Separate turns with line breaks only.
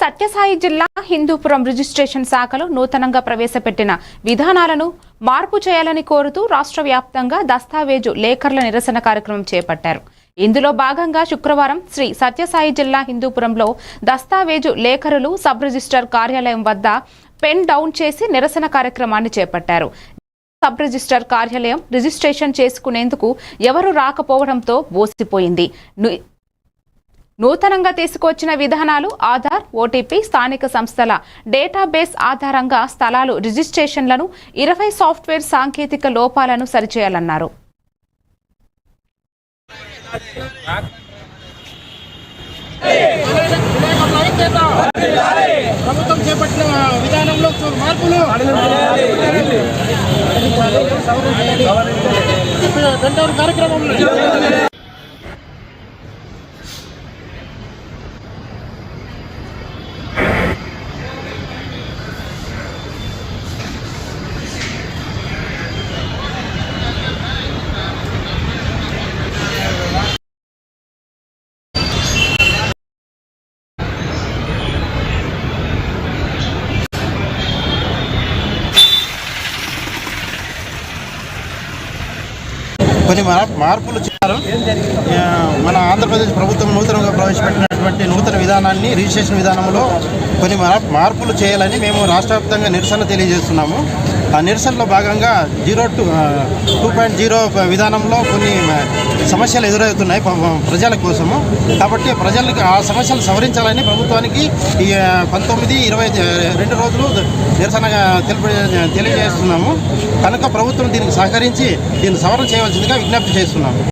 సత్యసాయి జిల్లా హిందూపురం రిజిస్ట్రేషన్ శాఖలో నూతనంగా ప్రవేశపెట్టిన విధానాలను మార్పు చేయాలని కోరుతూ రాష్ట్ర వ్యాప్తంగా దస్తావేజు లేఖర్ల నిరసన కార్యక్రమం చేపట్టారు. ఇందులో భాగంగా శుక్రవారం శ్రీ సత్యసాయి జిల్లా హిందూపురంలో దస్తావేజు లేఖరులు సబ్ రిజిస్టర్ కార్యాలయం వద్ద పెన్ డౌన్ చేసి నిరసన కార్యక్రమాన్ని చేపట్టారు. సబ్ రిజిస్టర్ కార్యాలయం రిజిస్ట్రేషన్ చేసుకునేందుకు ఎవరు రాకపోవడంతో బోసిపోయింది. నూతనంగా తీసుకొచ్చిన విధానాలు ఆధార్ ఓటీపీ స్థానిక సంస్థల డేటాబేస్ ఆధారంగా స్థలాలు రిజిస్ట్రేషన్లను ఇరవై సాఫ్ట్వేర్ సాంకేతిక లోపాలను సరిచేయాలన్నారు.
ప్రభుత్వం చేపట్టిన విధానంలో మార్పులు. కార్యక్రమంలో
కొన్ని మార్పులు చేశారు. మన ఆంధ్రప్రదేశ్ ప్రభుత్వం నూతనంగా ప్రవేశపెట్టినటువంటి నూతన విధానాన్ని రిజిస్ట్రేషన్ విధానంలో కొన్ని మార్పులు చేయాలని మేము రాష్ట్ర నిరసన తెలియజేస్తున్నాము. నిరసనలో భాగంగా zero two two point zero విధానంలో కొన్ని సమస్యలు ఎదురవుతున్నాయి ప్రజల కోసము. కాబట్టి ప్రజలకు ఆ సమస్యలు సవరించాలని ప్రభుత్వానికి ఈ పంతొమ్మిది ఇరవై రెండు రోజులు నిరసనగా తెలుపు తెలియజేస్తున్నాము. కనుక ప్రభుత్వం దీనికి సహకరించి దీన్ని సవరణ చేయవలసిందిగా విజ్ఞప్తి చేస్తున్నాము.